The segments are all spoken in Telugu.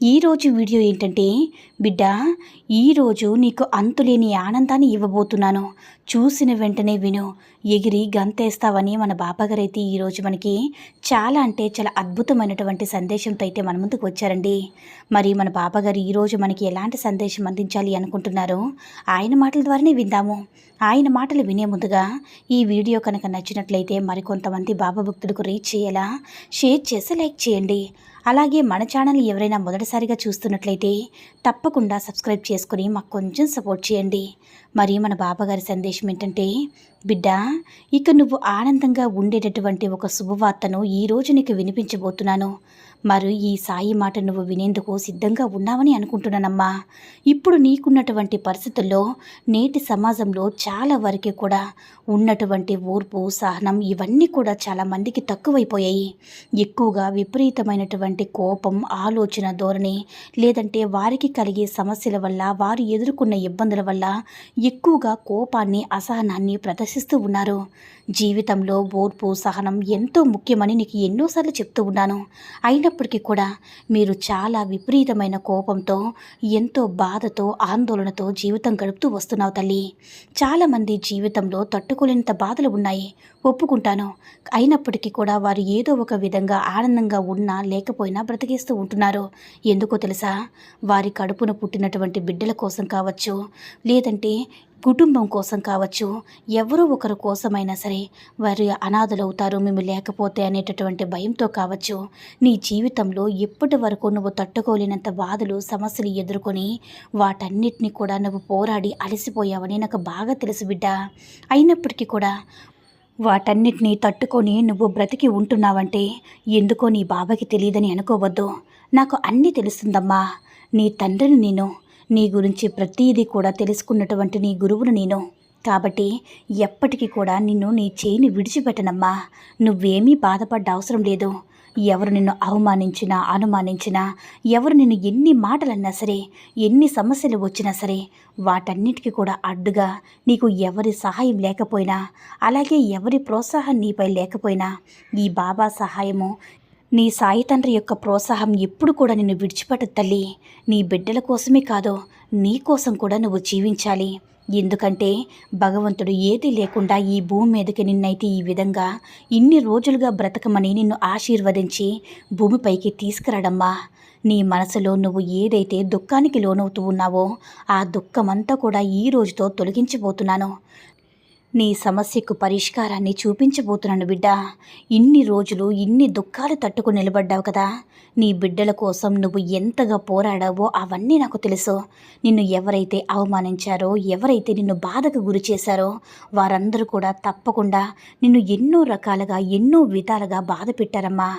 ఈరోజు వీడియో ఏంటంటే బిడ్డ ఈరోజు నీకు అంతులేని ఆనందాన్ని ఇవ్వబోతున్నాను. చూసిన వెంటనే విను ఎగిరి గంతేస్తావని మన బాబాగారైతే ఈరోజు మనకి చాలా అంటే చాలా అద్భుతమైనటువంటి సందేశంతో అయితే మన ముందుకు వచ్చారండి. మరి మన బాబాగారు ఈరోజు మనకి ఎలాంటి సందేశం అందించాలి అనుకుంటున్నారో ఆయన మాటల ద్వారానే విందాము. ఆయన మాటలు వినే ముందుగా ఈ వీడియో కనుక నచ్చినట్లయితే మరికొంతమంది బాబా భక్తులకు రీచ్ చేయాలా షేర్ చేసి లైక్ చేయండి. అలాగే మన ఛానల్ ఎవరైనా మొదటిసారిగా చూస్తున్నట్లయితే తప్పకుండా సబ్స్క్రైబ్ చేసుకుని మాకు కొంచెం సపోర్ట్ చేయండి. మరి మన బాబాగారి సందేశం ఏంటంటే బిడ్డ ఇక నువ్వు ఆనందంగా ఉండేటటువంటి ఒక శుభవార్తను ఈరోజు నీకు వినిపించబోతున్నాను. మరి ఈ సాయి మాట నువ్వు వినేందుకు సిద్ధంగా ఉన్నావని అనుకుంటున్నానమ్మా. ఇప్పుడు నీకున్నటువంటి పరిస్థితుల్లో నేటి సమాజంలో చాలా వరకు కూడా ఉన్నటువంటి ఓర్పు సహనం ఇవన్నీ కూడా చాలా మందికి తక్కువైపోయాయి. ఎక్కువగా విపరీతమైనటువంటి కోపం ఆలోచన ధోరణి లేదంటే వారికి కలిగే సమస్యల వల్ల వారు ఎదుర్కొన్న ఇబ్బందుల వల్ల ఎక్కువగా కోపాన్ని అసహనాన్ని ప్రదర్శిస్తూ ఉన్నారు. జీవితంలో ఓర్పు సహనం ఎంతో ముఖ్యమని నీకు ఎన్నోసార్లు చెప్తూ ఉన్నాను. అయినప్పటికీ కూడా మీరు చాలా విపరీతమైన కోపంతో ఎంతో బాధతో ఆందోళనతో జీవితం గడుపుతూ వస్తున్నావు తల్లి. చాలామంది జీవితంలో తట్టుకోలేనంత బాధలు ఉన్నాయి. ఒప్పుకుంటాను. అయినప్పటికీ కూడా వారు ఏదో ఒక విధంగా ఆనందంగా ఉన్నా లేకపోయినా బ్రతికేస్తూ ఉంటున్నారు. ఎందుకో తెలుసా? వారి కడుపున పుట్టినటువంటి బిడ్డల కోసం కావచ్చు లేదంటే కుటుంబం కోసం కావచ్చు ఎవరో ఒకరి కోసమైనా సరే వారు అనాథలవుతారు. మేము లేకపోతే అనేటటువంటి భయంతో కావచ్చు నీ జీవితంలో ఎప్పటి వరకు నువ్వు తట్టుకోలేనంత బాధలు సమస్యలు ఎదుర్కొని వాటన్నిటిని కూడా నువ్వు పోరాడి అలసిపోయావని నాకు బాగా తెలుసు బిడ్డ. అయినప్పటికీ కూడా వాటన్నిటినీ తట్టుకొని నువ్వు బ్రతికి ఉంటున్నావంటే ఎందుకో నీ బాబాకి తెలియదని అనుకోవద్దు. నాకు అన్నీ తెలుస్తుందమ్మా. నీ తండ్రిని నేను నీ గురించి ప్రతీది కూడా తెలుసుకున్నటువంటి నీ గురువును నేను. కాబట్టి ఎప్పటికీ కూడా నిన్ను నీ చేయిని విడిచిపెట్టనమ్మా. నువ్వేమీ బాధపడ్డ అవసరం లేదు. ఎవరు నిన్ను అవమానించినా అనుమానించినా ఎవరు నిన్ను ఎన్ని మాటలన్నా సరే ఎన్ని సమస్యలు వచ్చినా సరే వాటన్నిటికీ కూడా అడ్డుగా నీకు ఎవరి సహాయం లేకపోయినా అలాగే ఎవరి ప్రోత్సాహం నీపై లేకపోయినా ఈ బాబా సహాయము నీ సాయి తండ్రి యొక్క ప్రోత్సాహం ఎప్పుడు కూడా నిన్ను విడిచిపెట్టదు తల్లి. నీ బిడ్డల కోసమే కాదు నీ కోసం కూడా నువ్వు జీవించాలి. ఎందుకంటే భగవంతుడు ఏది లేకుండా ఈ భూమి మీదకి నిన్నైతే ఈ విధంగా ఇన్ని రోజులుగా బ్రతకమని నిన్ను ఆశీర్వదించి భూమిపైకి తీసుకురాడమ్మా. నీ మనసులో నువ్వు ఏదైతే దుఃఖానికి లోనవుతూ ఉన్నావో ఆ దుఃఖమంతా కూడా ఈ రోజుతో తొలగించిపోతున్నాను. నీ సమస్యకు పరిష్కారాన్ని చూపించబోతున్నాను బిడ్డ. ఇన్ని రోజులు ఇన్ని దుఃఖాలు తట్టుకు నిలబడ్డావు కదా. నీ బిడ్డల కోసం నువ్వు ఎంతగా పోరాడావో అవన్నీ నాకు తెలుసు. నిన్ను ఎవరైతే అవమానించారో ఎవరైతే నిన్ను బాధకు గురి చేశారో వారందరూ కూడా తప్పకుండా నిన్ను ఎన్నో రకాలుగా ఎన్నో విధాలుగా బాధ పెట్టారమ్మా.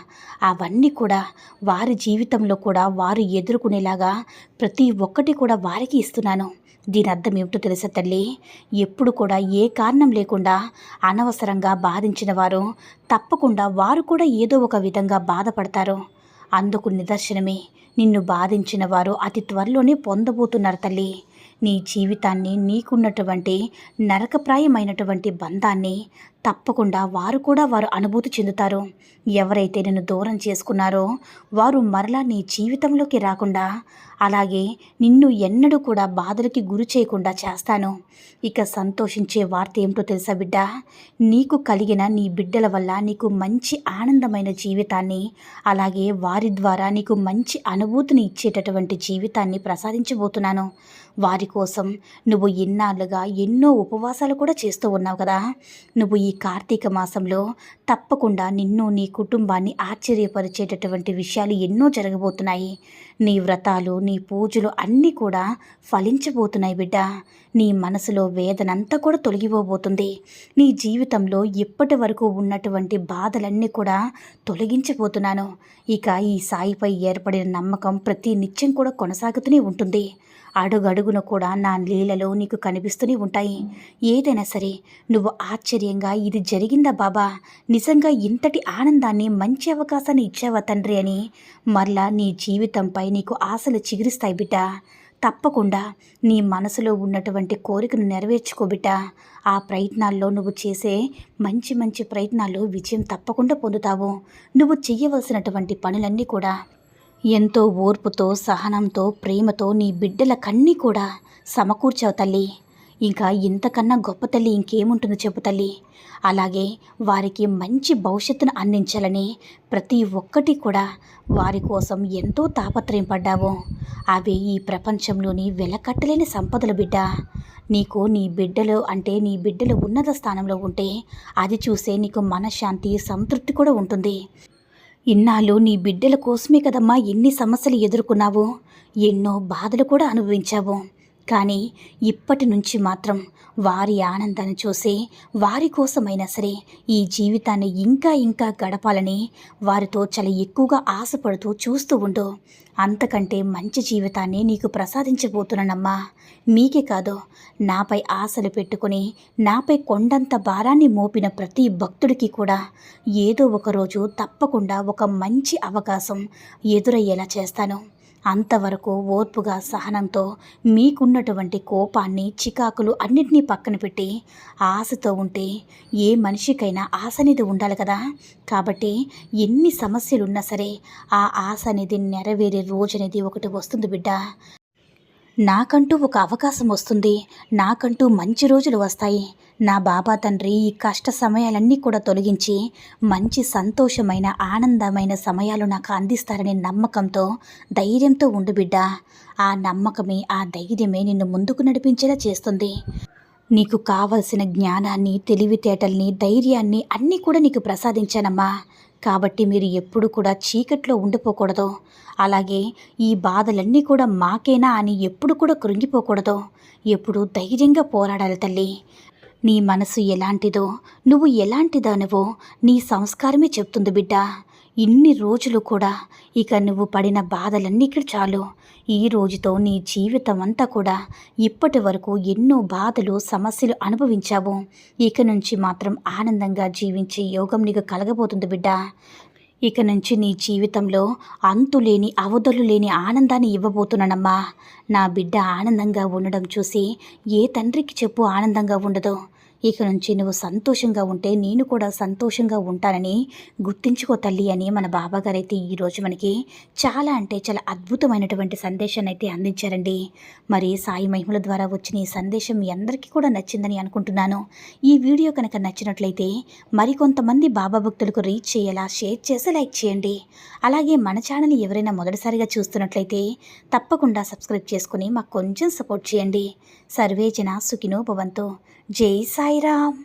అవన్నీ కూడా వారి జీవితంలో కూడా వారు ఎదుర్కొనేలాగా ప్రతి ఒక్కటి కూడా వారికి ఇస్తున్నాను. దీని అర్థం ఏమిటో తెలుసా తల్లి? ఎప్పుడు కూడా ఏ కారణం లేకుండా అనవసరంగా బాధించిన వారు తప్పకుండా వారు కూడా ఏదో ఒక విధంగా బాధపడతారు. అందుకు నిదర్శనమే. నిన్ను బాధించిన వారు అతి త్వరలోనే పొందబోతున్నారు తల్లి. నీ జీవితాన్ని నీకున్నటువంటి నరకప్రాయమైనటువంటి బంధాన్ని తప్పకుండా వారు కూడా వారు అనుభూతి చెందుతారు. ఎవరైతే నిన్ను దూరం చేసుకున్నారో వారు మరలా నీ జీవితంలోకి రాకుండా అలాగే నిన్ను ఎన్నడూ కూడా బాధలకి గురి చేయకుండా చేస్తాను. ఇక సంతోషించే వార్త ఏమిటో తెలుసా బిడ్డ? నీకు కలిగిన నీ బిడ్డల వల్ల నీకు మంచి ఆనందమైన జీవితాన్ని అలాగే వారి ద్వారా నీకు మంచి అనుభూతిని ఇచ్చేటటువంటి జీవితాన్ని ప్రసాదించబోతున్నాను. వారి కోసం నువ్వు ఇన్నాళ్ళుగా ఎన్నో ఉపవాసాలు కూడా చేస్తూ ఉన్నావు కదా. నువ్వు ఈ కార్తీక మాసంలో తప్పకుండా నిన్ను నీ కుటుంబాన్ని ఆశ్చర్యపరిచేటటువంటి విషయాలు ఎన్నో జరగబోతున్నాయి. నీ వ్రతాలు నీ పూజలు అన్నీ కూడా ఫలించబోతున్నాయి బిడ్డ. నీ మనసులో వేదనంతా కూడా తొలగిపోబోతుంది. నీ జీవితంలో ఇప్పటి వరకు ఉన్నటువంటి బాధలన్నీ కూడా తొలగించబోతున్నాను. ఇక ఈ సాయిపై ఏర్పడిన నమ్మకం ప్రతి నిత్యం కూడా కొనసాగుతూనే ఉంటుంది. అడుగడుగున కూడా నా లీలలో నీకు కనిపిస్తూనే ఉంటాయి. ఏదైనా సరే నువ్వు ఆశ్చర్యంగా ఇది జరిగిందా బాబా? నిజంగా ఇంతటి ఆనందాన్ని మంచి అవకాశాన్ని ఇచ్చావా తండ్రి అని మరలా నీ జీవితంపై నీకు ఆశలు చిగురిస్తాయి బిడ్డ. తప్పకుండా నీ మనసులో ఉన్నటువంటి కోరికను నెరవేర్చుకో ఆ ప్రయత్నాల్లో నువ్వు చేసే మంచి మంచి ప్రయత్నాల్లో విజయం తప్పకుండా పొందుతావు. నువ్వు చేయవలసినటువంటి పనులన్నీ కూడా ఎంతో ఓర్పుతో సహనంతో ప్రేమతో నీ బిడ్డల కన్నీ కూడా సమకూర్చావు తల్లి. ఇంకా ఇంతకన్నా గొప్ప తల్లి ఇంకేముంటుందో చెప్పు తల్లి. అలాగే వారికి మంచి భవిష్యత్తును అందించాలని ప్రతి ఒక్కటి కూడా వారి కోసం ఎంతో తాపత్రయం పడ్డావు. అవి ఈ ప్రపంచంలోని వెలకట్టలేని సంపదలు బిడ్డ. నీకు నీ బిడ్డలు అంటే నీ బిడ్డలు ఉన్నత స్థానంలో ఉంటే అది చూసే నీకు మనశ్శాంతి సంతృప్తి కూడా ఉంటుంది. ఇన్నాళ్ళు నీ బిడ్డల కోసమే కదమ్మా ఎన్ని సమస్యలు ఎదుర్కొన్నావు ఎన్నో బాధలు కూడా అనుభవించావు. కానీ ఇప్పటి నుంచి మాత్రం వారి ఆనందాన్ని చూసి వారి కోసమైనా సరే ఈ జీవితాన్ని ఇంకా ఇంకా గడపాలని వారితో చాలా ఎక్కువగా ఆశపడుతూ చూస్తూ ఉండు. అంతకంటే మంచి జీవితాన్ని నీకు ప్రసాదించబోతున్నానమ్మా. మీకే కాదు నాపై ఆశలు పెట్టుకుని నాపై కొండంత భారాన్ని మోపిన ప్రతి భక్తుడికి కూడా ఏదో ఒకరోజు తప్పకుండా ఒక మంచి అవకాశం ఎదురయ్యేలా చేస్తాను. అంతవరకు ఓర్పుగా సహనంతో మీకున్నటువంటి కోపాన్ని చికాకులు అన్నిటినీ పక్కన పెట్టి ఆశతో ఉంటే ఏ మనిషికైనా ఆశ అనేది ఉండాలి కదా. కాబట్టి ఎన్ని సమస్యలున్నా సరే ఆ ఆశ అనేది నెరవేరే రోజు అనేది ఒకటి వస్తుంది బిడ్డ. నాకంటూ ఒక అవకాశం వస్తుంది. నాకంటూ మంచి రోజులు వస్తాయి. నా బాబా తండ్రి ఈ కష్ట సమయాలన్నీ కూడా తొలగించి మంచి సంతోషమైన ఆనందమైన సమయాలు నాకు అందిస్తారనే నమ్మకంతో ధైర్యంతో ఉండు బిడ్డ. ఆ నమ్మకమే ఆ ధైర్యమే నిన్ను ముందుకు నడిపించేలా చేస్తుంది. నీకు కావలసిన జ్ఞానాన్ని తెలివితేటల్ని ధైర్యాన్ని అన్నీ కూడా నీకు ప్రసాదించానమ్మా. కాబట్టి మీరు ఎప్పుడు కూడా చీకట్లో ఉండిపోకూడదు. అలాగే ఈ బాధలన్నీ కూడా మాకేనా అని ఎప్పుడు కూడా కృంగిపోకూడదు. ఎప్పుడు ధైర్యంగా పోరాడాలి తల్లి. నీ మనసు ఎలాంటిదో నువ్వు ఎలాంటిదానివో నీ సంస్కారమే చెప్తుంది బిడ్డ. ఇన్ని రోజులు కూడా ఇక నువ్వు పడిన బాధలన్నీ ఇక్కడ చాలు. ఈ రోజుతో నీ జీవితం అంతా కూడా ఇప్పటి వరకు ఎన్నో బాధలు సమస్యలు అనుభవించావు. ఇక నుంచి మాత్రం ఆనందంగా జీవించే యోగం నీకు కలగబోతుంది బిడ్డ. ఇక నుంచి నీ జీవితంలో అంతులేని అవధులు లేని ఆనందాన్ని ఇవ్వబోతున్నానమ్మా. నా బిడ్డ ఆనందంగా ఉండడం చూసి ఏ తండ్రికి చెప్పు ఆనందంగా ఉండదు. ఇక నుంచి నువ్వు సంతోషంగా ఉంటే నేను కూడా సంతోషంగా ఉంటానని గుర్తించుకో తల్లి అని మన బాబాగారు అయితే ఈరోజు మనకి చాలా అంటే చాలా అద్భుతమైనటువంటి సందేశాన్ని అయితే అందించారండి. మరి సాయి మహిమల ద్వారా వచ్చిన ఈ సందేశం మీ అందరికీ కూడా నచ్చిందని అనుకుంటున్నాను. ఈ వీడియో కనుక నచ్చినట్లయితే మరికొంతమంది బాబా భక్తులకు రీచ్ చేయేలా షేర్ చేసి లైక్ చేయండి. అలాగే మన ఛానల్ ఎవరైనా మొదటిసారిగా చూస్తున్నట్లయితే తప్పకుండా సబ్స్క్రైబ్ చేసుకుని మాకు కొంచెం సపోర్ట్ చేయండి. సర్వేజన సుఖినో భవంతు. జై సాయిరామ్